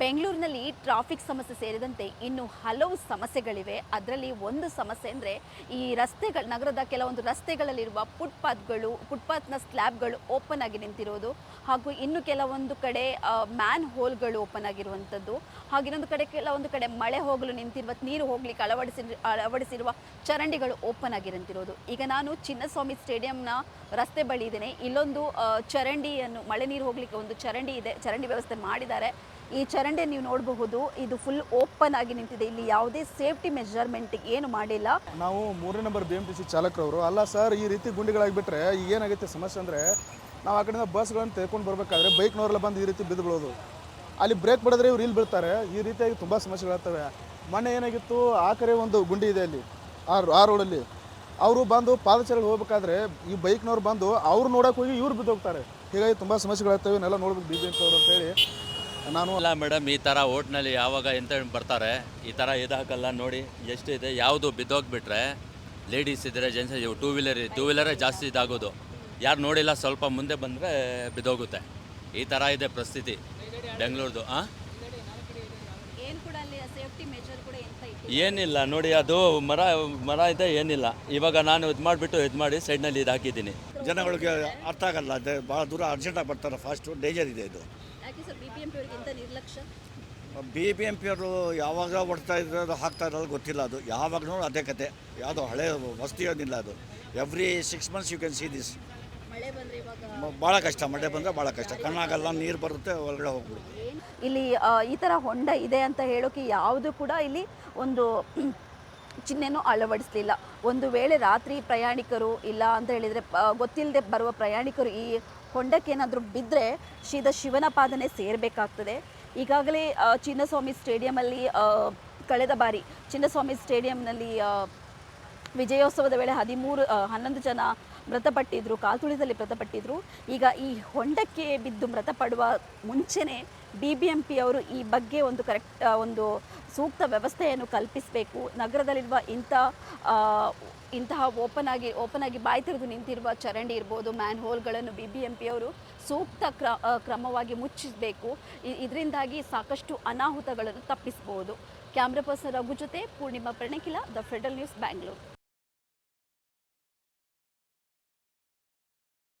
ಬೆಂಗಳೂರಿನಲ್ಲಿ ಟ್ರಾಫಿಕ್ ಸಮಸ್ಯೆ ಸೇರಿದಂತೆ ಇನ್ನು ಹಲವು ಸಮಸ್ಯೆಗಳಿವೆ. ಅದರಲ್ಲಿ ಒಂದು ಸಮಸ್ಯೆ ಅಂದರೆ ಈ ರಸ್ತೆಗಳ, ನಗರದ ಕೆಲವೊಂದು ರಸ್ತೆಗಳಲ್ಲಿರುವ ಫುಟ್ಪಾತ್ಗಳು ಫುಟ್ಪಾತ್ನ ಸ್ಲ್ಯಾಬ್ಗಳು ಓಪನ್ ಆಗಿ ನಿಂತಿರೋದು. ಹಾಗೂ ಇನ್ನು ಕೆಲವೊಂದು ಕಡೆ ಮ್ಯಾನ್ ಹೋಲ್ಗಳು ಓಪನ್ ಆಗಿರುವಂಥದ್ದು. ಹಾಗೆ ಇನ್ನೊಂದು ಕಡೆ ಕೆಲವೊಂದು ಕಡೆ ಮಳೆ ಹೋಗಲು ನಿಂತಿರುವ, ನೀರು ಹೋಗ್ಲಿಕ್ಕೆ ಅಳವಡಿಸಿ, ಅಳವಡಿಸಿರುವ ಚರಂಡಿಗಳು ಓಪನ್ ಆಗಿರಂತಿರೋದು ಈಗ ನಾನು ಚಿನ್ನಸ್ವಾಮಿ ಸ್ಟೇಡಿಯಂನ ರಸ್ತೆ ಬಳಿ ಇದ್ದೇನೆ. ಇಲ್ಲೊಂದು ಚರಂಡಿಯನ್ನು, ಮಳೆ ನೀರು ಹೋಗ್ಲಿಕ್ಕೆ ಒಂದು ಚರಂಡಿ ಇದೆ, ಚರಂಡಿ ವ್ಯವಸ್ಥೆ ಮಾಡಿದ್ದಾರೆ. ಈ ಚರಂಡಿ ನೀವು ನೋಡಬಹುದು, ಇದು ಫುಲ್ ಓಪನ್ ಆಗಿ ನಿಂತಿದೆ. ಇಲ್ಲಿ ಯಾವುದೇ ಸೇಫ್ಟಿ ಮೆಜರ್ಮೆಂಟ್ ಏನು ಮಾಡಿಲ್ಲ. ನಾವು ಮೂರನೇ number B M T C ಚಾಲಕರವರು. ಅಲ್ಲ ಸರ್ ಈ ರೀತಿ ಗುಂಡಿಗಳಾಗಿಬಿಟ್ರೆ ಈಗ ಏನಾಗುತ್ತೆ ಸಮಸ್ಯೆ ಅಂದರೆ, ನಾವು ಆ ಕಡೆಯಿಂದ ಬಸ್ಗಳನ್ನು ತೆಗೆದುಕೊಂಡು ಬರಬೇಕಾದ್ರೆ ಬೈಕ್ನವರೆಲ್ಲ ಬಂದು ಈ ರೀತಿ ಬಿದ್ದು ಬೀಳೋದು ಅಲ್ಲಿ ಬ್ರೇಕ್ ಬಡಿದ್ರೆ ಇವ್ರು ಇಲ್ಲಿ ಬೀಳ್ತಾರೆ ಈ ರೀತಿಯಾಗಿ ತುಂಬ ಸಮಸ್ಯೆಗಳಾಗ್ತವೆ ಮೊನ್ನೆ ಏನಾಗಿತ್ತು, ಆ ಕಡೆ ಒಂದು ಗುಂಡಿ ಇದೆ ಅಲ್ಲಿ, ಆ ಆ ರೋಡಲ್ಲಿ ಅವರು ಬಂದು ಪಾದಚಾರಿಗೆ ಹೋಗ್ಬೇಕಾದ್ರೆ ಈ ಬೈಕ್ನವ್ರು ಬಂದು ಅವ್ರು ನೋಡೋಕೆ ಹೋಗಿ ಇವ್ರು ಬಿದ್ದೋಗ್ತಾರೆ. ಹೀಗಾಗಿ ತುಂಬ ಸಮಸ್ಯೆಗಳಾಗ್ತವೆ ಇವನ್ನೆಲ್ಲ ನೋಡ್ಬೇಕು ಬಿ ಬಿ ಎಂ ಅವರು ಅಂತೇಳಿ ನಾನು ಅಲ್ಲ ಮೇಡಮ್ ಈ ಥರ ಓಟ್ನಲ್ಲಿ ಯಾವಾಗ ಎಂತ ಬರ್ತಾರೆ, ಈ ಥರ ಇದಾಗಲ್ಲ ನೋಡಿ, ಎಷ್ಟಿದೆ, ಯಾವುದು ಬಿದ್ದೋಗ್ಬಿಟ್ರೆ ಲೇಡೀಸ್ ಇದ್ದರೆ ಜೆಂಟ್ಸ್ ಟೂ ವೀಲರ್ ಟೂ ವೀಲರೇ ಜಾಸ್ತಿ ಇದಾಗೋದು. ಯಾರು ನೋಡಿಲ್ಲ, ಸ್ವಲ್ಪ ಮುಂದೆ ಬಂದರೆ ಬಿದ್ದೋಗುತ್ತೆ. ಈ ಥರ ಇದೆ ಪರಿಸ್ಥಿತಿ, ಬೆಂಗಳೂರ್ದು ಹಾಂ ಏನು ಕೂಡ ಅಲ್ಲಿ ಸೇಫ್ಟಿ ಮೆಜರ್ ಕೂಡ ಎಂತ ಏನಿಲ್ಲ ನೋಡಿ ಅದು ಮರ ಮರ ಇದೆ ಏನಿಲ್ಲ. ಇವಾಗ ನಾನು ಇದು ಮಾಡಿಬಿಟ್ಟು ಇದು ಮಾಡಿ ಸೈಡ್ನಲ್ಲಿ ಇದು ಹಾಕಿದ್ದೀನಿ. ಜನಗಳಿಗೆ ಅರ್ಥ ಆಗಲ್ಲ ಅದೇ ಭಾಳ ದೂರ ಅರ್ಜೆಂಟಾಗಿ ಬರ್ತಾರೆ ಫಾಸ್ಟು ಡೇಂಜರ್ ಇದೆ ಇದು. ಯಾಕೆ sir B B B M P ಅವರು ಯಾವಾಗ ಹೊಡ್ತಾ ಇರೋದು ಹಾಕ್ತಾ ಇರೋದು ಗೊತ್ತಿಲ್ಲ ಅದು. ಯಾವಾಗಲೂ ಅದೇ ಕತೆ. ಯಾವುದೋ ಹಳೆ ವಸ್ತಿ ಏನಿಲ್ಲ ಅದು. Every six months you can see this ಭಾಳ ಕಷ್ಟ ಮಳೆ ಬಂದ್ರೆ ಭಾಳ ಕಷ್ಟ. ಕಣ್ಣಾಗಲ್ಲ ನೀರು ಬರುತ್ತೆ ಒಳಗಡೆ ಹೋಗ್ಬಿಡುತ್ತೆ. ಇಲ್ಲಿ ಈ ಥರ ಹೊಂಡ ಇದೆ ಅಂತ ಹೇಳೋಕೆ ಯಾವುದು ಕೂಡ ಇಲ್ಲಿ ಒಂದು ಚಿಹ್ನೆನೂ ಅಳವಡಿಸಲಿಲ್ಲ. ಒಂದು ವೇಳೆ ರಾತ್ರಿ ಪ್ರಯಾಣಿಕರು ಇಲ್ಲ ಅಂತ ಹೇಳಿದರೆ ಗೊತ್ತಿಲ್ಲದೆ ಬರುವ ಪ್ರಯಾಣಿಕರು ಈ ಹೊಂಡಕ್ಕೆ ಏನಾದರೂ ಬಿದ್ದರೆ ಶ್ರೀದ ಶಿವನ ಪಾದನೆ ಸೇರಬೇಕಾಗ್ತದೆ. ಈಗಾಗಲೇ ಚಿನ್ನಸ್ವಾಮಿ ಸ್ಟೇಡಿಯಮಲ್ಲಿ ಕಳೆದ ಬಾರಿ ಚಿನ್ನಸ್ವಾಮಿ ಸ್ಟೇಡಿಯಂನಲ್ಲಿ ವಿಜಯೋತ್ಸವದ ವೇಳೆ ಹದಿಮೂರು ಹನ್ನೊಂದು ಜನ ಮೃತಪಟ್ಟಿದ್ರು ಕಾಲ್ತುಳಿದಲ್ಲಿ ಮೃತಪಟ್ಟಿದ್ರು. ಈಗ ಈ ಹೊಂಡಕ್ಕೆ ಬಿದ್ದು ಮೃತಪಡುವ ಮುಂಚೆನೇ ಬಿ ಬಿ ಎಂ ಪಿ ಅವರು ಈ ಬಗ್ಗೆ ಒಂದು ಕರೆಕ್ಟ್ ಒಂದು ಸೂಕ್ತ ವ್ಯವಸ್ಥೆಯನ್ನು ಕಲ್ಪಿಸಬೇಕು. ನಗರದಲ್ಲಿರುವ ಇಂಥ ಇಂತಹ ಓಪನ್ ಆಗಿ ಓಪನ್ ಆಗಿ ಬಾಯಿ ತೆರೆದು ನಿಂತಿರುವ ಚರಂಡಿ ಇರ್ಬೋದು ಮ್ಯಾನ್ ಹೋಲ್ಗಳನ್ನು ಬಿ ಬಿ ಎಂ ಪಿ ಅವರು ಸೂಕ್ತ ಕ್ರ ಕ್ರಮವಾಗಿ ಮುಚ್ಚಿಸಬೇಕು. ಇದರಿಂದಾಗಿ ಸಾಕಷ್ಟು ಅನಾಹುತಗಳನ್ನು ತಪ್ಪಿಸಬಹುದು ಕ್ಯಾಮ್ರಾ ಪರ್ಸನ್ ರಘು ಜೊತೆ ಪೂರ್ಣಿಮಾ ಪ್ರಣಕಿಲ, ದ ಫೆಡರಲ್ ನ್ಯೂಸ್ ಬ್ಯಾಂಗ್ಳೂರು